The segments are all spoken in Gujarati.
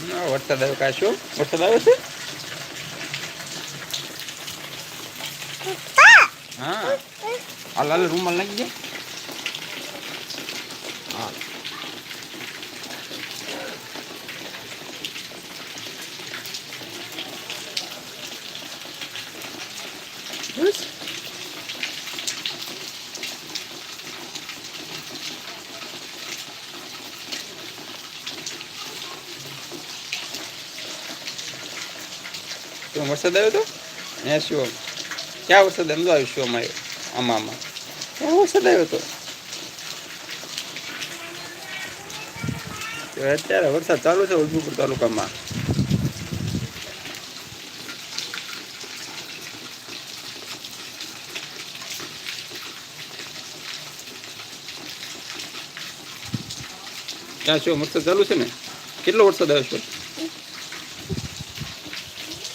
વરસાદ આવ્યો કાંઈ શું? વરસાદ આવ્યો છે? હા. હાલ હાલ રૂમાલ નાખી દે. હા. બસ. શું, વરસાદ આવ્યો તો? ને શું ક્યાં વરસાદ? એમ તો આવ્યો શું આવ્યો આમાં ક્યાં વરસાદ આવ્યો તો? તો અત્યારે વરસાદ ચાલુ છે ઉદયપુર તાલુકામાં. ક્યાં શું વરસાદ ચાલુ છે ને? કેટલો વરસાદ આવ્યો શું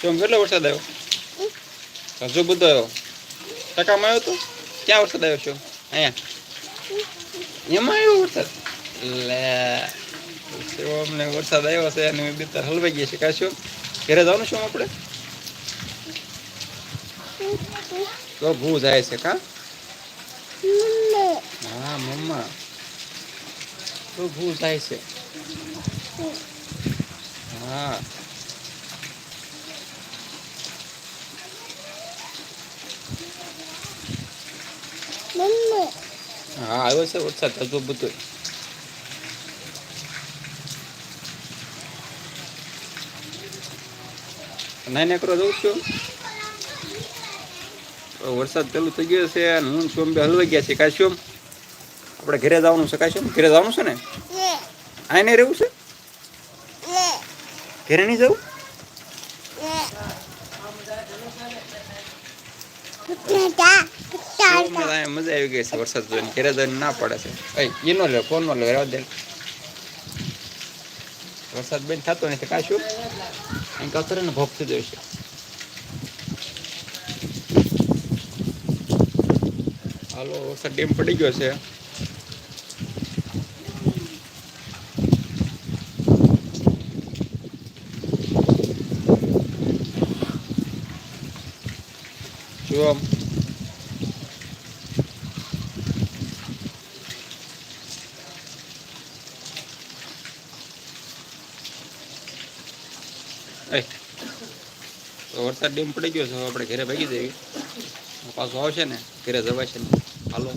શું કેટલો વરસાદ આવ્યો? હજુ બધો આવ્યો. ટકામાં આવ્યો તો? ક્યાં વરસાદ આવ્યો છો? અહીંયા? એમાં આવ્યો વરસાદ? લે અમને વરસાદ આવ્યો છે અને બીતર હલવાઈ ગયા છે. કાશું, ઘરે જવાનું શું આપણે? તો ભૂ જાય છે કા? હા, મમ્મા. તો ભૂ જાય છે. હા. હા આવ્યો છે વરસાદ હજુ બધો. નાઈ નેકરો જઉં છું. વરસાદ ચાલુ થઈ ગયો છે અને હું છું બે હલવાઈ ગયા છે કાશ્યોમ આપણે ઘરે જવાનું છે કાશ્યોમ ઘરે જવાનું છે ને? આ નહીં રહેવું છે? ઘરે નહીં જવું શિવમને તો અહીંયા મજા આવી ગઈ છે વરસાદ જોઈને. ઘરે ના પડે છે. એનો લે ફોનનો લે રહેવા દે. વરસાદ બેન થતો નથી કાશું એમ કતરે ને ભોગ થઈ જશે હાલો, વરસાદ ડેમ પડી ગયો છે. જો આમ વરસાદ ડેમ પડી ગયો છે આપણે ઘરે ભાગી જઈએ. પાછો આવશે ને, ઘરે જવાય છે ને. હાલો.